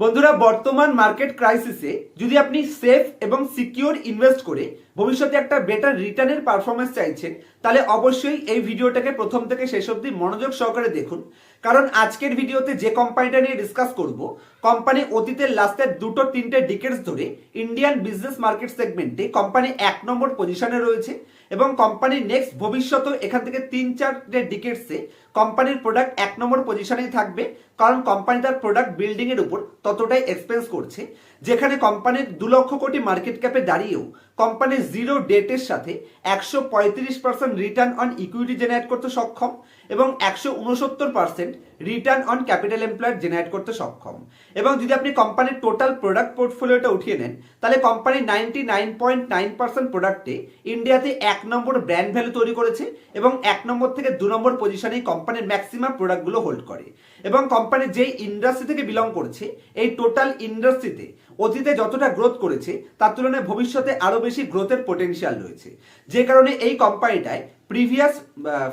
বন্ধুরা, বর্তমান মার্কেট ক্রাইসিসে যদি আপনি সেফ এবং সিকিউর ইনভেস্ট করে ভবিষ্যতে একটা বেটার রিটার্নের পারফরমেন্স চাইছেন, তাহলে অবশ্যই এই ভিডিওটাকে প্রথম থেকে শেষ অবধি মনোযোগ সহকারে দেখুন। কারণ আজকের ভিডিওতে যে কোম্পানিটা নিয়ে ডিসকাস করব কোম্পানি অতীতের লাস্টের দুটো তিনটে ডিকেটস ধরে ইন্ডিয়ান বিজনেস মার্কেট সেগমেন্টে কোম্পানি এক নম্বর পজিশনে রয়েছে এবং কোম্পানির নেক্সট ভবিষ্যতেও এখান থেকে তিন চারটে ডিকেটসে কোম্পানির প্রোডাক্ট এক নম্বর পজিশনেই থাকবে, কারণ কোম্পানি তার প্রোডাক্ট বিল্ডিং এর উপর ততটাই এক্সপেন্স করছে, যেখানে কোম্পানির দু লক্ষ কোটি মার্কেট ক্যাপে দাঁড়িয়েও কোম্পানির জিরো ডেটের সাথে একশো পঁয়ত্রিশ percent return on equity generate করতে সক্ষম এবং একশো উনসত্তর percent return on capital employed generate করতে সক্ষম। এবং যদি আপনি কোম্পানির টোটাল প্রোডাক্ট পোর্টফোলিওটা উঠিয়ে নেন, তাহলে company ninety nine point nine percent প্রোডাক্টে ইন্ডিয়াতে এক নম্বর ব্র্যান্ড ভ্যালু তৈরি করেছে এবং এক নম্বর থেকে দু নম্বর পজিশনেই কোম্পানির ম্যাক্সিমাম প্রোডাক্টগুলো হোল্ড করে। এবং কোম্পানি যেই ইন্ডাস্ট্রি থেকে বিলং করছে, এই টোটাল ইন্ডাস্ট্রিতে অতীতে যতটা গ্রোথ করেছে, তার তুলনায় ভবিষ্যতে আরও বেশি গ্রোথের পোটেনশিয়াল রয়েছে। যে কারণে এই কোম্পানিটায় প্রিভিয়াস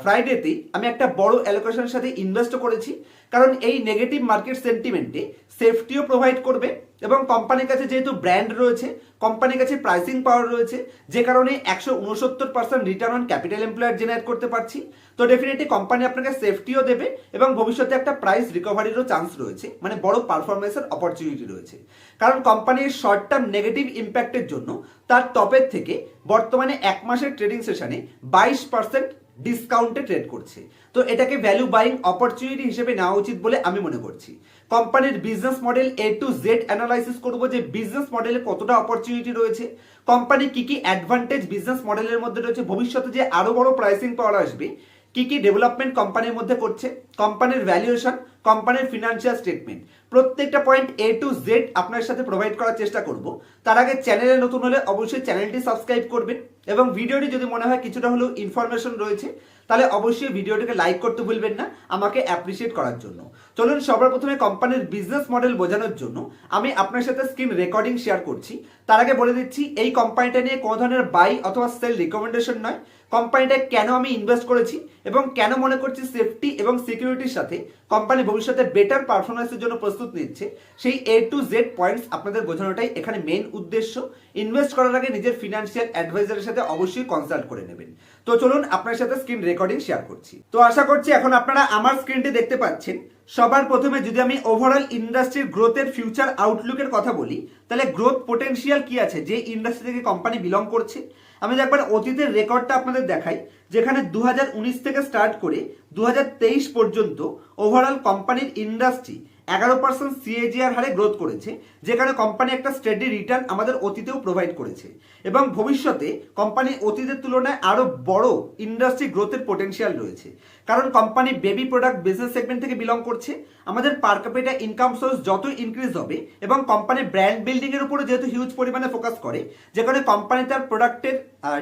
ফ্রাইডেতেই আমি একটা বড় অ্যালোকেশনের সাথে ইনভেস্ট করেছি। কারণ এই নেগেটিভ মার্কেট সেন্টিমেন্টে সেফটিও প্রোভাইড করবে এবং কোম্পানির কাছে যেহেতু ব্র্যান্ড রয়েছে কোম্পানির কাছে প্রাইসিং পাওয়ার রয়েছে, যে কারণে একশো উনসত্তর percent return on capital employer generate করতে পারছি। তো ডেফিনেটলি কোম্পানি আপনাকে সেফটিও দেবে এবং ভবিষ্যতে একটা প্রাইস রিকভারিরও চান্স রয়েছে মানে বড় পারফরমেন্সের অপরচুনিটি রয়েছে। কারণ কোম্পানির শর্ট টার্ম নেগেটিভ ইম্প্যাক্টের জন্য তার টপের থেকে বর্তমানে এক মাসের ট্রেডিং সেশনে বাইশ পার্সেন্ট ডিসকাউন্টে ট্রেড করছে। তো এটাকে ভ্যালু বাইং অপরচুনিটি হিসেবে নেওয়া উচিত বলে আমি মনে করছি। কোম্পানির business model A to Z analysis করব যে বিজনেস মডেলে কতটা অপরচুনিটি রয়েছে। কোম্পানি কি কি অ্যাডভান্টেজ বিজনেস মডেলের মধ্যে রয়েছে। ভবিষ্যতে যে আরও বড় প্রাইসিং পাওয়ার আসবে, কি কি ডেভেলপমেন্ট কোম্পানির মধ্যে করছে, কোম্পানির ভ্যালুয়েশন কোম্পানির ফিনান্সিয়াল স্টেটমেন্ট প্রত্যেকটা পয়েন্ট এ টু জেড আপনার সাথে প্রোভাইড করার চেষ্টা করব। তার আগে চ্যানেলে নতুন হলে অবশ্যই চ্যানেলটি সাবস্ক্রাইব করবেন এবং ভিডিওটি যদি মনে হয় কিছুটা হলেও ইনফরমেশন রয়েছে, তাহলে অবশ্যই ভিডিওটিকে লাইক করতে ভুলবেন না, আমাকে অ্যাপ্রিসিয়েট করার জন্য। চলুন সবার প্রথমে কোম্পানির বিজনেস মডেল বোঝানোর জন্য আমি আপনার সাথে স্ক্রিন রেকর্ডিং শেয়ার করছি। তার আগে বলে দিচ্ছি, এই কোম্পানিটা নিয়ে কোনো ধরনের বাই অথবা সেল রিকমেন্ডেশন নয়। কোম্পানিটায় কেন আমি ইনভেস্ট করেছি এবং কেন মনে করছি সেফটি এবং সিকিউরিটির সাথে কোম্পানি ভবিষ্যতে বেটার পারফরমেন্সের জন্য প্রস্তুত নিচ্ছে, সেই এ টু জেড পয়েন্টস আপনাদের বোঝানোটাই এখানে মেন উদ্দেশ্য। ইনভেস্ট করার আগে নিজের ফিনান্সিয়াল অ্যাডভাইজারের সাথে অবশ্যই কনসাল্ট করে নেবেন। তো চলুন আপনার সাথে স্ক্রিন রেকর্ডিং শেয়ার করছি। তো আশা করছি এখন আপনারা আমার স্ক্রিনটি দেখতে পাচ্ছেন। সবার প্রথমে যদি আমি ওভারঅল ইন্ডাস্ট্রির গ্রোথের ফিউচার আউটলুকের কথা বলি, তাহলে গ্রোথ পোটেনশিয়াল কি আছে? যে ইন্ডাস্ট্রি থেকে কোম্পানি বিলং করছে আমি একবার অতীতের রেকর্ডটা আপনাদের দেখাই, যেখানে দু হাজার উনিশ থেকে স্টার্ট করে দু হাজার তেইশ পর্যন্ত ওভারঅল কোম্পানির ইন্ডাস্ট্রি এগারো পার্সেন্ট সিএজিআর হারে গ্রোথ করেছে, যেখানে কোম্পানি একটা স্টেডি রিটার্ন আমাদের অতীতেও প্রোভাইড করেছে। এবং ভবিষ্যতে কোম্পানি অতীতের তুলনায় আরও বড় ইন্ডাস্ট্রি গ্রোথের পোটেনশিয়াল রয়েছে। কারণ company baby product business segment থেকে বিলং করছে। আমাদের পার ক্যাপিটা ইনকাম সোর্স যত ইনক্রিজ হবে এবং কোম্পানি ব্র্যান্ড বিল্ডিং এর উপরে যেহেতু হিউজ পরিমাণে ফোকাস করে যেখানে কোম্পানি তার প্রোডাক্টের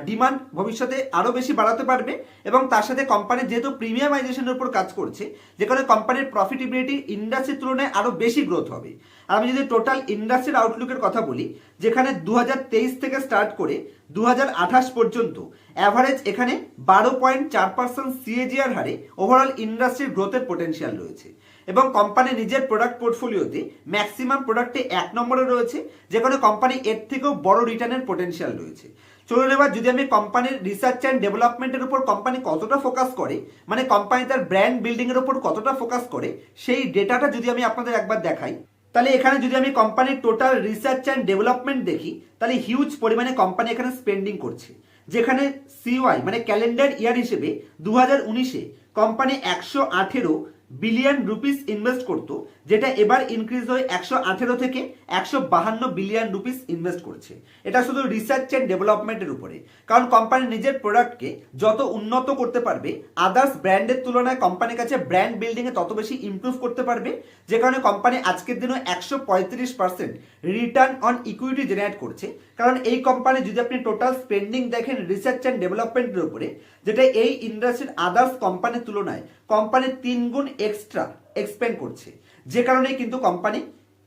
ডিমান্ড ভবিষ্যতে আরও বেশি বাড়াতে পারবে এবং তার সাথে কোম্পানি যেহেতু প্রিমিয়ামাইজেশনের উপর কাজ করছে যেখানে কোম্পানির প্রফিটেবিলিটি ইন্ডাস্ট্রির তুলনায় আরও বেশি গ্রোথ হবে। আর আমি যদি টোটাল ইন্ডাস্ট্রির আউটলুকের কথা বলি, যেখানে দু হাজার তেইশ থেকে স্টার্ট করে দু হাজার আঠাশ পর্যন্ত অ্যাভারেজ এখানে বারো পয়েন্ট চার পার্সেন্ট সিএজিআর হারে ওভারঅল ইন্ডাস্ট্রির গ্রোথের পোটেনশিয়াল রয়েছে। এবং কোম্পানি নিজের প্রোডাক্ট পোর্টফোলিওতে ম্যাক্সিমাম প্রোডাক্টে এক নম্বরে রয়েছে, যেখানে কোম্পানি এর থেকেও বড় রিটার্নের পোটেনশিয়াল রয়েছে। চলুন এবার যদি আমি কোম্পানির রিসার্চ অ্যান্ড ডেভেলপমেন্টের উপর কোম্পানি কতটা ফোকাস করে মানে কোম্পানি তার ব্র্যান্ড বিল্ডিং এর উপর কতটা ফোকাস করে, সেই ডেটাটা যদি আমি আপনাদের একবার দেখাই, তাহলে এখানে যদি আমি কোম্পানির টোটাল রিসার্চ অ্যান্ড ডেভেলপমেন্ট দেখি, তাহলে হিউজ পরিমাণে কোম্পানি এখানে স্পেন্ডিং করছে। যেখানে সিওয়াই মানে ক্যালেন্ডার ইয়ার হিসেবে দু হাজার উনিশে কোম্পানি একশো আঠেরো বিলিয়ন রুপিস ইনভেস্ট করতো, যেটা এবার ইনক্রিজ হয়ে একশো আঠেরো থেকে একশো বাহান্ন বিলিয়ন রুপিস ইনভেস্ট করছে। এটা শুধু রিসার্চ অ্যান্ড ডেভেলপমেন্টের উপরে। কারণ কোম্পানি নিজের প্রোডাক্টকে যত উন্নত করতে পারবে আদার্স ব্র্যান্ডের তুলনায় কোম্পানির কাছে ব্র্যান্ড বিল্ডিংয়ে তত বেশি ইমপ্রুভ করতে পারবে, যে কারণে কোম্পানি আজকের দিনে একশো পঁয়ত্রিশ percent return on equity generate করছে। কারণ এই কোম্পানি যদি আপনি টোটাল স্পেন্ডিং দেখেন রিসার্চ অ্যান্ড ডেভেলপমেন্টের উপরে, যেটা এই ইন্ডাস্ট্রির আদার্স কোম্পানির তুলনায় কোম্পানি তিন গুণ এক্সট্রা এক্সপেন্ড করছে। যে কারণে কিন্তু কোম্পানি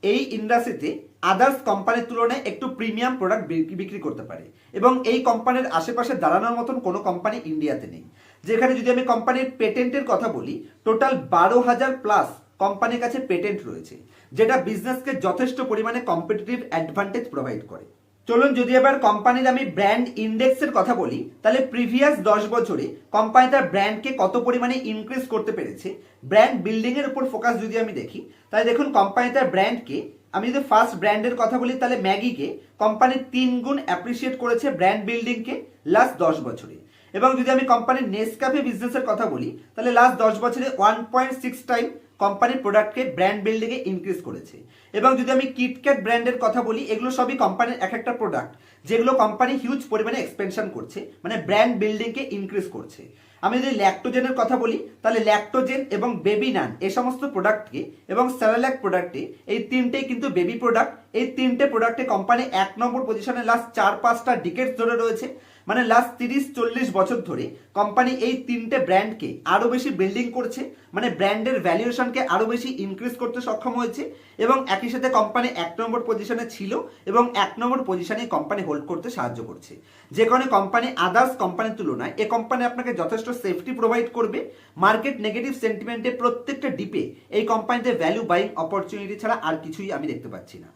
এই ইন্ডাস্ট্রিতে আদার্স কোম্পানির তুলনায় একটু প্রিমিয়াম প্রোডাক্ট বিক্রি করতে পারে। এবং এই কোম্পানির আশেপাশে দাঁড়ানোর মতন কোনো কোম্পানি ইন্ডিয়াতে নেই। যেখানে যদি আমি কোম্পানির পেটেন্টের কথা বলি টোটাল বারো হাজার প্লাস কোম্পানির কাছে পেটেন্ট রয়েছে, যেটা বিজনেসকে যথেষ্ট পরিমাণে কম্পিটিটিভ অ্যাডভান্টেজ প্রোভাইড করে। চলুন যদি এবার কোম্পানির আমি ব্র্যান্ড ইন্ডেক্সের কথা বলি, তাহলে প্রিভিয়াস দশ বছরে কোম্পানি তার ব্র্যান্ডকে কত পরিমাণে ইনক্রিজ করতে পেরেছে, ব্র্যান্ড বিল্ডিং এর উপর ফোকাস যদি আমি দেখি, তাহলে দেখুন কোম্পানি তার ব্র্যান্ডকে, আমি যদি ফার্স্ট ব্র্যান্ডের কথা বলি, তাহলে ম্যাগিকে কোম্পানি তিন গুণ অ্যাপ্রিসিয়েট করেছে ব্র্যান্ড বিল্ডিংকে লাস্ট দশ বছরে। এবং যদি আমি কোম্পানির নেসক্যাফে বিজনেসের কথা বলি, তাহলে লাস্ট দশ বছরে ওয়ান পয়েন্ট সিক্স টাইম কোম্পানির প্রোডাক্টকে ব্র্যান্ড বিল্ডিংয়ে ইনক্রিজ করেছে। এবং যদি আমি কিটক্যাট ব্র্যান্ডের কথা বলি, এগুলো সবই কোম্পানির এক একটা প্রোডাক্ট যেগুলো কোম্পানি হিউজ পরিমাণে এক্সপেনশন করছে মানে ব্র্যান্ড বিল্ডিংকে ইনক্রিজ করছে। আমি যদি ল্যাক্টোজেনের কথা বলি, তাহলে ল্যাক্টোজেন এবং বেবি নান এ সমস্ত প্রোডাক্টকে এবং স্যালাল্যাক প্রোডাক্টে এই তিনটেই কিন্তু বেবি প্রোডাক্ট এই তিনটে প্রোডাক্টে কোম্পানি এক নম্বর পজিশনে লাস্ট চার পাঁচটা ডিকেটস ধরে রয়েছে। মানে লাস্ট তিরিশ, চল্লিশ বছর ধরে কোম্পানি এই তিনটে ব্র্যান্ডকে আরও বেশি বিল্ডিং করছে। মানে ব্র্যান্ডের ভ্যালুয়েশনকে আরও বেশি ইনক্রিজ করতে সক্ষম হয়েছে এবং একই সাথে কোম্পানি এক নম্বর পজিশনে ছিল এবং এক নম্বর পজিশনে কোম্পানি হোল্ড করতে সাহায্য করছে। যে কারণে কোম্পানি আদার্স কোম্পানির তুলনায় এ কোম্পানি আপনাকে যথেষ্ট সেফটি প্রোভাইড করবে। মার্কেট নেগেটিভ সেন্টিমেন্টে প্রত্যেকটা ডিপে এই কোম্পানিতে ভ্যালু বাইং অপরচুনিটি ছাড়া আর কিছুই আমি দেখতে পাচ্ছি না।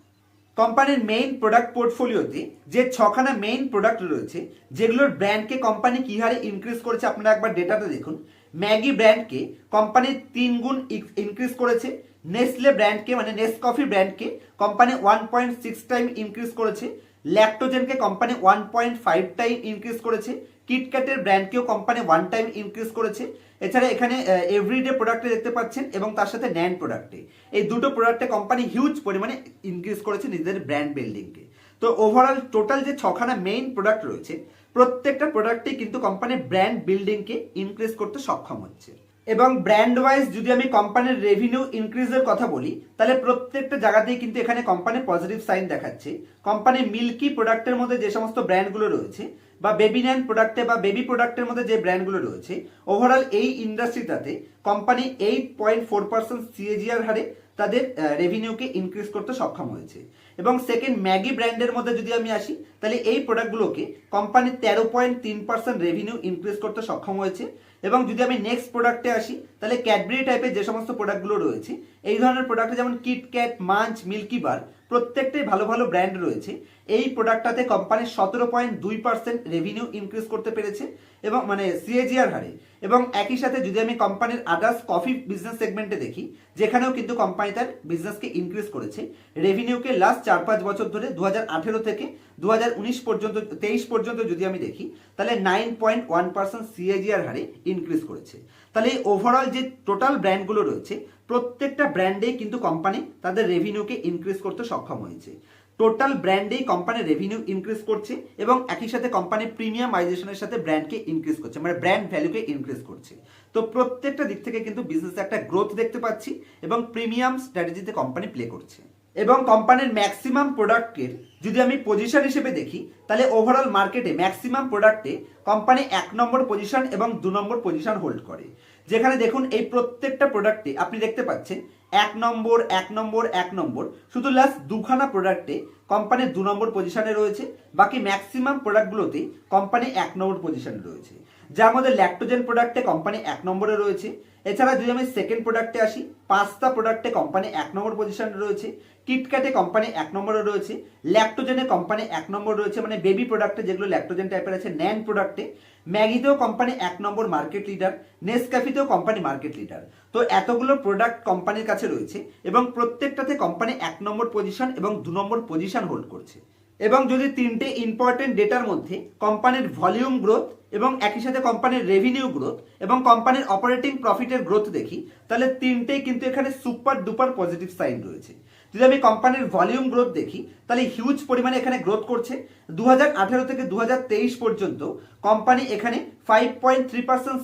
কোম্পানির মেইন প্রোডাক্ট পোর্টফোলিওতে যে ছখানা মেইন প্রোডাক্ট রয়েছে, যেগুলোর ব্র্যান্ডকে কোম্পানি কি হারে ইনক্রিজ করেছে আপনারা একবার ডেটাটা দেখুন। ম্যাগি ব্র্যান্ডকে কোম্পানি তিন গুণ ইনক্রিজ করেছে। নেসলে ব্র্যান্ডকে মানে Nescafe ব্র্যান্ডকে company one point six time increase করেছে। ল্যাক্টোজেনকে company one point five time increase করেছে। কিটক্যাটের ব্র্যান্ডকেও কোম্পানি ওয়ান টাইম ইনক্রিজ করেছে। এছাড়া এখানে এভরিডে প্রোডাক্টে দেখতে পাচ্ছেন এবং তার সাথে ন্যান প্রোডাক্টে এই দুটো প্রোডাক্টে কোম্পানি হিউজ পরিমাণে ইনক্রিজ করেছে নিজেদের ব্র্যান্ড বিল্ডিংকে তো ওভারঅল টোটাল যে ছখানা মেইন প্রোডাক্ট রয়েছে, প্রত্যেকটা প্রোডাক্টেই কিন্তু কোম্পানির ব্র্যান্ড বিল্ডিংকে ইনক্রিজ করতে সক্ষম হচ্ছে। এবং ব্র্যান্ড ওয়াইজ যদি আমি কোম্পানির রেভিনিউ ইনক্রিজের কথা বলি, তাহলে প্রত্যেকটা জায়গাতেই কিন্তু এখানে কোম্পানি পজিটিভ সাইন দেখাচ্ছে। কোম্পানি মিল্কি প্রোডাক্টের মধ্যে যে সমস্ত ব্র্যান্ডগুলো রয়েছে বা বেবি ন্যান প্রোডাক্টে বা বেবি প্রোডাক্টের মধ্যে যে ব্র্যান্ডগুলো রয়েছে ওভারঅল এই ইন্ডাস্ট্রিটাতে company eight point four percent CAGR হারে তাদের রেভিনিউকে ইনক্রিজ করতে সক্ষম হয়েছে। এবং সেকেন্ড ম্যাগি ব্র্যান্ডের মধ্যে যদি আমি আসি, তাহলে এই প্রোডাক্টগুলোকে কোম্পানি তেরো পয়েন্ট তিন পার্সেন্ট রেভিনিউ ইনক্রিজ করতে সক্ষম হয়েছে। এবং যদি আমি নেক্সট প্রোডাক্টে আসি, তাহলে ক্যাডবেরি টাইপের যে সমস্ত প্রোডাক্টগুলো রয়েছে, এই ধরনের প্রোডাক্টে যেমন কিটক্যাট মাঞ্চ মিল্কি বার প্রত্যেকটাই ভালো ভালো ব্র্যান্ড রয়েছে। এই প্রোডাক্টটাতে কোম্পানি সতেরো পয়েন্ট দুই পার্সেন্ট রেভিনিউ ইনক্রিজ করতে পেরেছে, এবং মানে সিএজিআর হারে। এবং একই সাথে যদি আমি কোম্পানির আদার্স কফি বিজনেস সেগমেন্টে দেখি, যেখানেও কিন্তু কোম্পানি তার বিজনেসকে ইনক্রিজ করেছে। রেভিনিউকে লাস্ট চার পাঁচ বছর ধরে দু হাজার আঠেরো থেকে দু হাজার উনিশ পর্যন্ত, তেইশ পর্যন্ত যদি আমি দেখি, তাহলে nine point one percent CAGR হারে ইনক্রিজ করেছে। তাহলে এই ওভারঅল যে টোটাল ব্র্যান্ডগুলো রয়েছে, প্রত্যেকটা ব্র্যান্ডেই কিন্তু কোম্পানি তাদের রেভিনিউকে ইনক্রিজ করতে সক্ষম হয়েছে। টোটাল ব্র্যান্ডেই কোম্পানি রেভিনিউ ইনক্রিজ করছে এবং একই সাথে কোম্পানি প্রিমিয়ামাইজেশনের সাথে ব্র্যান্ডকে ইনক্রিজ করছে মানে ব্র্যান্ড ভ্যালুকে ইনক্রিজ করছে। তো প্রত্যেকটা দিক থেকে কিন্তু বিজনেসে একটা গ্রোথ দেখতে পাচ্ছি এবং প্রিমিয়াম স্ট্র্যাটেজিতে কোম্পানি প্লে করছে। এবং কোম্পানির ম্যাক্সিমাম প্রোডাক্টের যদি আমি পজিশন হিসেবে দেখি, তাহলে ওভারঅল মার্কেটে ম্যাক্সিমাম প্রোডাক্টে কোম্পানি এক নম্বর পজিশন এবং দু নম্বর পজিশন হোল্ড করে। যেখানে দেখুন, এই প্রত্যেকটা প্রোডাক্টে আপনি দেখতে পাচ্ছেন, এক নম্বর এক নম্বর এক নম্বর, শুধু লাস্ট দুখানা প্রোডাক্টে কোম্পানির দু নম্বর পজিশনে রয়েছে, বাকি ম্যাক্সিমাম প্রোডাক্টগুলোতে কোম্পানি এক নম্বর পজিশনে রয়েছে। যার মধ্যে ল্যাক্টোজেন প্রোডাক্টে কোম্পানি এক নম্বরে রয়েছে, এছাড়া যদি আমি সেকেন্ড প্রোডাক্টে আসি, পাঁচটা প্রোডাক্টে কোম্পানি এক নম্বর পজিশনে রয়েছে কিটক্যাটে কোম্পানি এক নম্বরে রয়েছে ল্যাক্টোজেনে কোম্পানি এক নম্বর রয়েছে মানে বেবি প্রোডাক্টে যেগুলো ল্যাক্টোজেন টাইপের আছে ন্যান প্রোডাক্টে ম্যাগিতেও কোম্পানি এক নম্বর মার্কেট লিডার নেসক্যাফিতেও কোম্পানি মার্কেট লিডার তো এতগুলো প্রোডাক্ট কোম্পানির কাছে রয়েছে এবং প্রত্যেকটাতে কোম্পানি এক নম্বর পজিশন এবং দু নম্বর পজিশন হোল্ড করছে। এবং যদি তিনটে ইম্পর্টেন্ট ডেটার মধ্যে কোম্পানির ভলিউম গ্রোথ এবং একই সাথে কোম্পানির রেভিনিউ গ্রোথ এবং কোম্পানির অপারেটিং প্রফিটের গ্রোথ দেখি, তাহলে তিনটেই কিন্তু এখানে সুপার ডুপার পজিটিভ সাইন রয়েছে। যদি আমি কোম্পানির ভলিউম গ্রোথ দেখি, তাহলে হিউজ পরিমাণে এখানে গ্রোথ করছে। দু হাজার আঠারো থেকে দু হাজার তেইশ পর্যন্ত কোম্পানি এখানে ফাইভ পয়েন্ট থ্রি পার্সেন্ট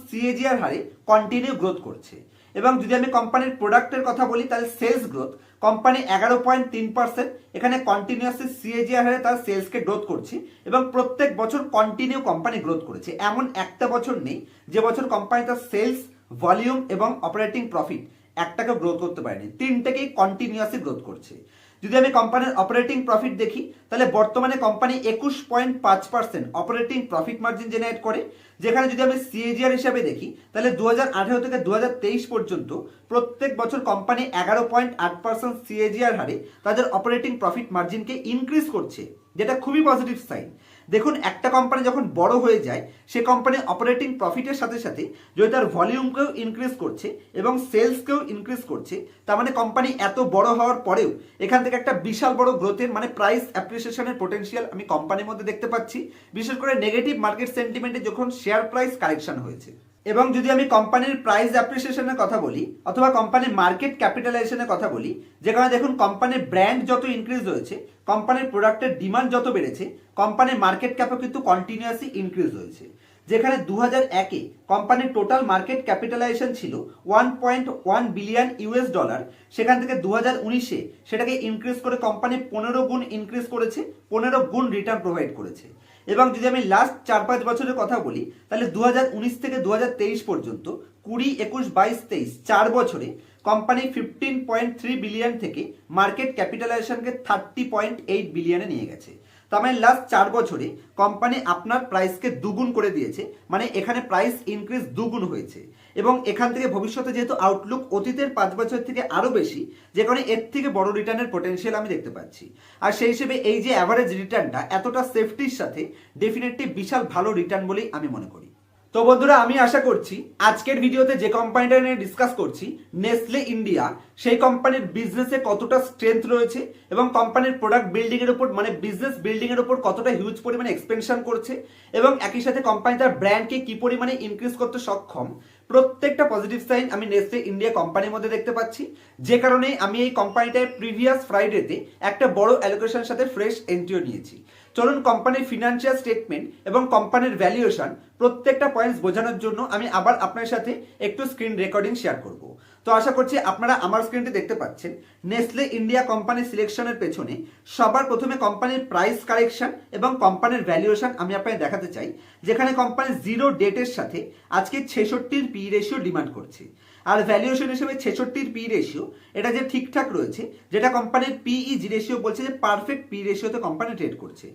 হারে কন্টিনিউ গ্রোথ করছে। এবং যদি আমি কোম্পানির প্রোডাক্টের কথা বলি, তাহলে সেলস গ্রোথ কোম্পানি এগারো পয়েন্ট তিন পার্সেন্ট এখানে কন্টিনিউয়াসলি সিএজিআর হারে তার সেলসকে গ্রোথ করছে এবং প্রত্যেক বছর কন্টিনিউ কোম্পানি গ্রোথ করেছে। এমন একটা বছর নেই, যে বছর কোম্পানি তার সেলস ভলিউম এবং অপারেটিং প্রফিট একটাকে গ্রোথ করতে পারেনি, তিনটাকেই কন্টিনিউয়াসলি গ্রোথ করছে। যদি আমি কোম্পানির অপারেটিং প্রফিট দেখি, তাহলে বর্তমানে কোম্পানি একুশ পয়েন্ট পাঁচ percent operating profit margin generate করে। যেখানে যদি আমি সিএজিআর হিসাবে দেখি, তাহলে দু হাজার আঠারো থেকে দু হাজার তেইশ পর্যন্ত প্রত্যেক বছর কোম্পানি এগারো পয়েন্ট আট পার্সেন্ট সিএজিআর হারে তাদের অপারেটিং প্রফিট মার্জিনকে ইনক্রিজ করছে। যেটা খুবই পজিটিভ সাইন দেখুন, একটা কোম্পানি যখন বড় হয়ে যায়, সে কোম্পানি অপারেটিং প্রফিটের সাথে সাথে যদি তার ভলিউমকেও ইনক্রিজ করছে এবং সেলসকেও ইনক্রিজ করছে, তার মানে কোম্পানি এত বড় হওয়ার পরেও এখান থেকে একটা বিশাল বড় গ্রোথের মানে প্রাইস অ্যাপ্রিসিয়েশনের পোটেনশিয়াল আমি কোম্পানির মধ্যে দেখতে পাচ্ছি। বিশেষ করে নেগেটিভ মার্কেট সেন্টিমেন্টে যখন শেয়ার প্রাইস কারেকশন হয়েছে। এবং যদি আমি কোম্পানির প্রাইস অ্যাপ্রিসিয়েশনের কথা বলি, অথবা কোম্পানির মার্কেট ক্যাপিটালাইজেশনের কথা বলি যেখানে দেখুন কোম্পানির ব্র্যান্ড যত ইনক্রিজ হয়েছে কোম্পানির প্রোডাক্টের ডিমান্ড যত বেড়েছে কোম্পানির মার্কেট ক্যাপও কিন্তু কন্টিনিউয়াসলি ইনক্রিজ হয়েছে। যেখানে দু হাজার একে কোম্পানির টোটাল মার্কেট ক্যাপিটালাইজেশন ছিল one point one billion US dollar সেখান থেকে দু হাজার উনিশে সেটাকে ইনক্রিজ করে কোম্পানি পনেরো গুণ ইনক্রিজ করেছে, পনেরো গুণ রিটার্ন প্রোভাইড করেছে। এবং যদি আমি লাস্ট চার পাঁচ বছরের কথা বলি, তাহলে দু হাজার উনিশ থেকে দু হাজার তেইশ পর্যন্ত কুড়ি, একুশ, বাইশ, তেইশ, চার বছরে company fifteen point three billion থেকে মার্কেট ক্যাপিটালাইজেশনকে থার্টি পয়েন্ট এইট বিলিয়নে নিয়ে গেছে। তার মানে লাস্ট চার বছরে কোম্পানি আপনার প্রাইসকে দুগুণ করে দিয়েছে মানে এখানে প্রাইস ইনক্রিজ দুগুণ হয়েছে। এবং এখান থেকে ভবিষ্যতে যেহেতু আউটলুক অতীতের পাঁচ বছর থেকে আরও বেশি, যে কারণে এর থেকে বড় রিটার্নের পোটেনশিয়াল আমি দেখতে পাচ্ছি। আর সেই হিসেবে এই যে অ্যাভারেজ রিটার্নটা এতটা সেফটির সাথে ডেফিনেটলি বিশাল ভালো রিটার্ন বলেই আমি মনে করি। তো বন্ধুরা, আমি আশা করছি আজকের ভিডিওতে যে কোম্পানিটা নিয়ে ডিসকাস করছি নেসলে ইন্ডিয়া সেই কোম্পানির বিজনেসে কতটা স্ট্রেংথ রয়েছে এবং কোম্পানির প্রোডাক্ট বিল্ডিং এর উপর মানে বিজনেস বিল্ডিং এর উপর কতটা হিউজ পরিমাণে এক্সপেনশন করছে এবং একই সাথে কোম্পানি তার ব্র্যান্ডকে কি পরিমাণে ইনক্রিজ করতে সক্ষম, প্রত্যেকটা পজিটিভ সাইন আমি নেসলে ইন্ডিয়া কোম্পানির মধ্যে দেখতে পাচ্ছি। যে কারণে আমি এই কোম্পানিটার প্রিভিয়াস ফ্রাইডেতে একটা বড় অ্যালোকেশনের সাথে ফ্রেশ এন্ট্রিও নিয়েছি। চলুন কোম্পানির ফিনান্সিয়াল স্টেটমেন্ট এবং কোম্পানির ভ্যালুয়েশন প্রত্যেকটা পয়েন্টস বোঝানোর জন্য আমি আবার আপনার সাথে একটু স্ক্রিন রেকর্ডিং শেয়ার করব। তো আশা করছি আপনারা আমার স্ক্রিনটি দেখতে পাচ্ছেন। নেসলে ইন্ডিয়া কোম্পানি সিলেকশনের পেছনে সবার প্রথমে কোম্পানির প্রাইস কারেকশন এবং কোম্পানির ভ্যালুয়েশন আমি আপনাকে দেখাতে চাই, যেখানে কোম্পানি জিরো ডেটের সাথে আজকে ছেষট্টির পি রেশিও ডিমান্ড করছে। আর ভ্যালুয়েশন হিসেবে ছেষট্টির পি রেশিও এটা যে ঠিকঠাক রয়েছে, যেটা কোম্পানির পিই জি রেশিও বলছে যে পারফেক্ট পি রেশিওতে কোম্পানি ট্রেড করছে।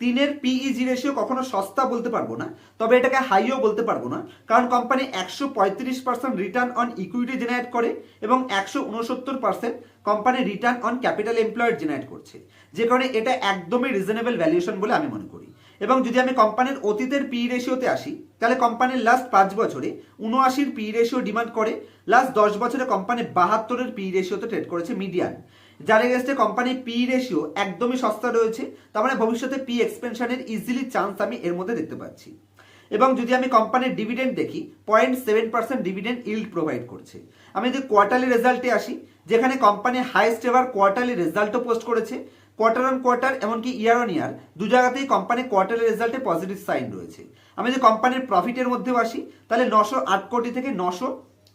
তিনের পিই জি রেশিও কখনো সস্তা বলতে পারব না, তবে এটাকে হাইও বলতে পারব না, কারণ কোম্পানি একশো পঁয়ত্রিশ percent return on equity generate করে এবং একশো উনসত্তর percent company return on capital employed generate করছে। যে কারণে এটা একদমই রিজনেবল ভ্যালুয়েশন বলে আমি মনে করি। এবং যদি আমি কোম্পানির অতীতের পি রেশিওতে আসি, তাহলে কোম্পানির লাস্ট পাঁচ বছরে উনআশির পি রেশিও ডিমান্ড করে লাস্ট দশ বছরে কোম্পানি বাহাত্তরের পি রেশিওতে ট্রেড করেছে মিডিয়ান যার এগেস্টে কোম্পানি পি রেশিও একদমই সস্তা রয়েছে, তার মানে ভবিষ্যতে পি এক্সপেনশনের ইজিলি চান্স আমি এর মধ্যে দেখতে পাচ্ছি। এবং যদি আমি কোম্পানির ডিভিডেন্ড দেখি point seven percent dividend yield provide করছে। আমি যদি কোয়ার্টারলি রেজাল্টে আসি, যেখানে কোম্পানি হাইস্ট এভার কোয়ার্টারলি রেজাল্টও পোস্ট করেছে কোয়ার্টার অন কোয়ার্টার এমনকি ইয়ার অন ইয়ার দু জায়গাতেই কোম্পানি কোয়ার্টারলি রেজাল্টে পজিটিভ সাইন রয়েছে। আমি যদি কোম্পানির প্রফিটের মধ্যেও আসি, তাহলে নশো আট কোটি থেকে নশো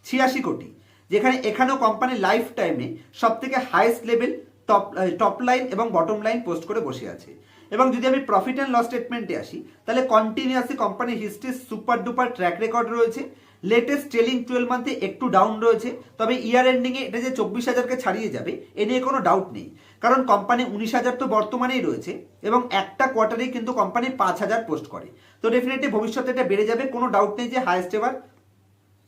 ছিয়াশি কোটি যেখানে এখানেও কোম্পানি লাইফ টাইমে সব থেকে highest level top top line এবং বটম লাইন পোস্ট করে বসে আছে। এবং যদি আমি প্রফিট অ্যান্ড লস স্টেটমেন্টে আসি, তাহলে কন্টিনিউয়াসলি কোম্পানির হিস্ট্রির সুপার ডুপার ট্র্যাক রেকর্ড রয়েছে। লেটেস্ট ট্রেলিং টুয়েলভ মান্থে একটু ডাউন রয়েছে। তবে ইয়ার এন্ডিংয়ে এটা যে চব্বিশ হাজারকে ছাড়িয়ে যাবে, এ নিয়ে কোনো ডাউট নেই। কারণ কোম্পানি উনিশ হাজার তো বর্তমানেই রয়েছে এবং একটা কোয়ার্টারেই কিন্তু কোম্পানি পাঁচ হাজার পোস্ট করে। তো ডেফিনেটলি ভবিষ্যতে এটা বেড়ে যাবে, কোনো ডাউট নেই যে হায়েস্ট এবার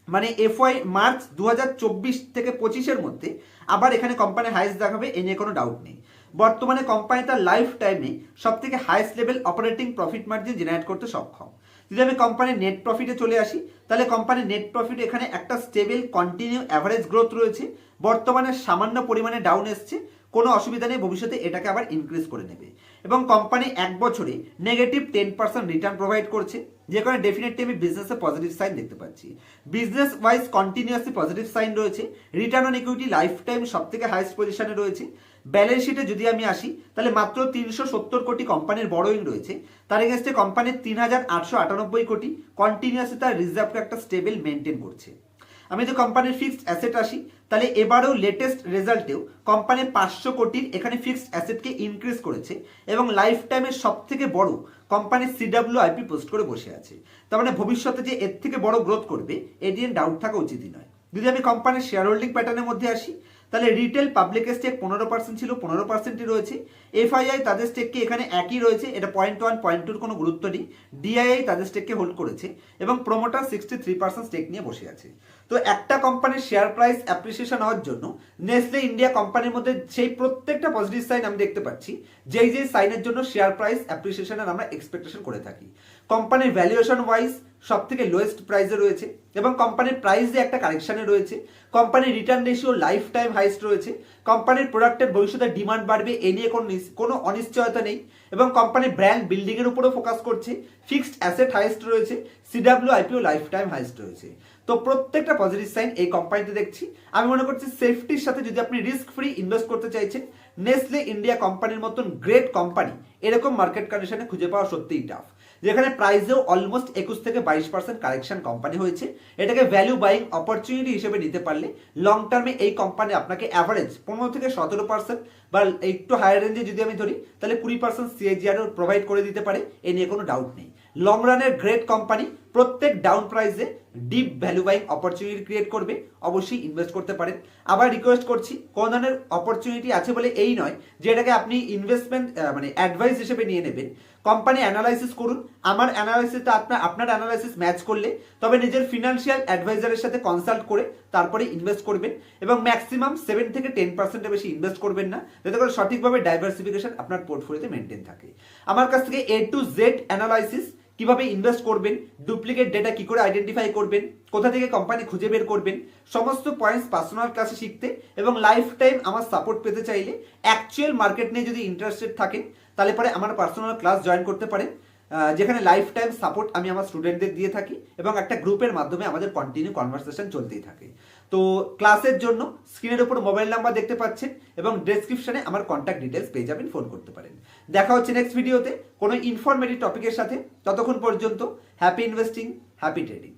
মানে এফওয়াই মার্চ দু হাজার চব্বিশ থেকে পঁচিশের মধ্যে আবার এখানে কোম্পানি হাইস্ট দেখাবে, এ নিয়ে কোনো ডাউট নেই। বর্তমানে কোম্পানি তার লাইফ টাইমে সব থেকে highest level operating profit margin generate করতে সক্ষম। যদি আমি কোম্পানির নেট প্রফিটে চলে আসি, তাহলে কোম্পানির নেট প্রফিট এখানে একটা স্টেবল কন্টিনিউ অ্যাভারেজ গ্রোথ রয়েছে। বর্তমানে সামান্য পরিমাণে ডাউন এসছে, কোনো অসুবিধা নেই, ভবিষ্যতে এটাকে আবার ইনক্রিজ করে নেবে। এবং কোম্পানি এক বছরে negative ten percent return provide করছে, যে কারণে ডেফিনেটলি আমি বিজনেসে পজিটিভ সাইন দেখতে পাচ্ছি। Business wise continuously positive sign রয়েছে return on equity life time সব থেকে হাইস্ট পজিশনে রয়েছে ব্যালেন্স শিটে যদি আমি আসি, তাহলে মাত্র তিনশো সত্তর কোটি কোম্পানির বড়োইং রয়েছে। তার এগেস্টে কোম্পানির তিন হাজার আটশো আটানব্বই কোটি কন্টিনিউয়াসলি তার রিজার্ভকে একটা স্টেবল মেনটেন করছে। আমি যদি কোম্পানির ফিক্সড অ্যাসেট আসি, তাহলে এবারেও লেটেস্ট রেজাল্টেও কোম্পানি পাঁচশো কোটির এখানে ফিক্সড অ্যাসেটকে ইনক্রিজ করেছে এবং লাইফ টাইমের সব থেকে বড় কোম্পানি সিডাব্লিউ আইপি পোস্ট করে বসে আছে। তার মানে ভবিষ্যতে যে এর থেকে বড় গ্রোথ করবে এ নিয়ে ডাউট থাকা উচিতই নয়। যদি আমি কোম্পানির শেয়ার হোল্ডিং প্যাটার্নের মধ্যে আসি, তাহলে রিটেল পাবলিক স্টেক পনেরো পার্সেন্ট ছিল, পনেরো পার্সেন্টই রয়েছে। এফআইআই তাদের স্টেককে এখানে একই রয়েছে, এটা পয়েন্ট ওয়ান পয়েন্ট টুর কোনো গুরুত্ব নেই। ডিআইআই তাদের স্টেককে হোল্ড করেছে এবং promoter sixty three percent stake নিয়ে বসে আছে। তো একটা কোম্পানির শেয়ার প্রাইস অ্যাপ্রিসিয়েশন হওয়ার জন্য নেসলে ইন্ডিয়া কোম্পানির মধ্যে সেই প্রত্যেকটা পজিটিভ সাইন আমি দেখতে পাচ্ছি। যেই যেই সাইনের জন্য শেয়ার প্রাইস অ্যাপ্রিসিয়েশনের আমরা এক্সপেকটেশন করে থাকি। কোম্পানির ভ্যালুয়েশন ওয়াইজ সব থেকে লোয়েস্ট প্রাইসে রয়েছে এবং কোম্পানির প্রাইসে একটা কারেকশানে রয়েছে। কোম্পানির return ratio life time highest রয়েছে। কোম্পানির প্রোডাক্টের ভবিষ্যতে ডিমান্ড বাড়বে এ নিয়ে কোনো কোনো অনিশ্চয়তা নেই এবং কোম্পানির ব্র্যান্ড বিল্ডিংয়ের উপরেও ফোকাস করছে। ফিক্সড অ্যাসেট হাইস্ট রয়েছে। CW IPO life time highest রয়েছে। তো প্রত্যেকটা পজিটিভ সাইন এই কোম্পানিতে দেখছি। আমি মনে করছি সেফটির সাথে যদি আপনি রিস্ক ফ্রি ইনভেস্ট করতে চাইছেন নেসলে ইন্ডিয়া কোম্পানির মতন গ্রেট কোম্পানি এরকম মার্কেট কন্ডিশনে খুঁজে পাওয়া সত্যিই টাফ যেখানে প্রাইসেও অলমোস্ট একুশ থেকে বাইশ পার্সেন্ট কারেকশন কোম্পানি হয়েছে। এটাকে ভ্যালু বাইং অপরচুনিটি হিসেবে নিতে পারলে লং টার্মে এই কোম্পানি আপনাকে অ্যাভারেজ পনেরো থেকে সতেরো পার্সেন্ট বা একটু হায়ার রেঞ্জে যদি আমি ধরি, তাহলে কুড়ি পার্সেন্ট সিএজিআর প্রোভাইড করে দিতে পারে, এ নিয়ে কোনো ডাউট নেই। লং রানের গ্রেট কোম্পানি প্রত্যেক ডাউন প্রাইসে deep value buying opportunity create করবে, অবশ্যই ইনভেস্ট করতে পারেন। আবার রিকোয়েস্ট করছি, কোন ধরনের অপরচুনিটি আছে বলে এই নয়, যে এটাকে আপনি ইনভেস্টমেন্ট মানে অ্যাডভাইস হিসেবে নিয়ে নেবেন। কোম্পানি অ্যানালাইসিস করুন, আমার অ্যানালাইসিসটা আপনার আপনার অ্যানালাইসিস ম্যাচ করলে, তবে নিজের ফিনান্সিয়াল অ্যাডভাইজারের সাথে কনসাল্ট করে তারপরে ইনভেস্ট করবেন এবং ম্যাক্সিমাম সেভেন থেকে টেন পার্সেন্টের বেশি ইনভেস্ট করবেন না, যাতে করে সঠিকভাবে ডাইভার্সিফিকেশন আপনার পোর্টফোলিওতে মেনটেন থাকে। আমার কাছ থেকে এ টু জেড অ্যানালাইসিস কীভাবে ইনভেস্ট করবেন ডুপ্লিকেট ডেটা কি করে আইডেন্টিফাই করবেন, কোথা থেকে কোম্পানি খুঁজে বের করবেন, সমস্ত পয়েন্টস পার্সোনাল কাছে শিখতে এবং লাইফ টাইম আমার সাপোর্ট পেতে চাইলে অ্যাকচুয়াল মার্কেট নিয়ে যদি ইন্টারেস্টেড থাকেন, তাহলে পরে আমার পার্সোনাল ক্লাস জয়েন করতে পারেন যেখানে লাইফ টাইম সাপোর্ট আমি আমার স্টুডেন্টদের দিয়ে থাকি এবং একটা গ্রুপের মাধ্যমে আমাদের কন্টিনিউ কনভারসেশন চলতেই থাকে। তো ক্লাসের জন্য স্ক্রিনের উপর মোবাইল নাম্বার দেখতে পাচ্ছেন এবং ডেসক্রিপশনে আমার কন্ট্যাক্ট ডিটেলস পেয়ে যাবেন ফোন করতে পারেন। দেখা হচ্ছে নেক্সট ভিডিওতে কোনো ইনফরমেটিভ টপিকের সাথে। ততক্ষণ পর্যন্ত হ্যাপি ইনভেস্টিং হ্যাপি ট্রেডিং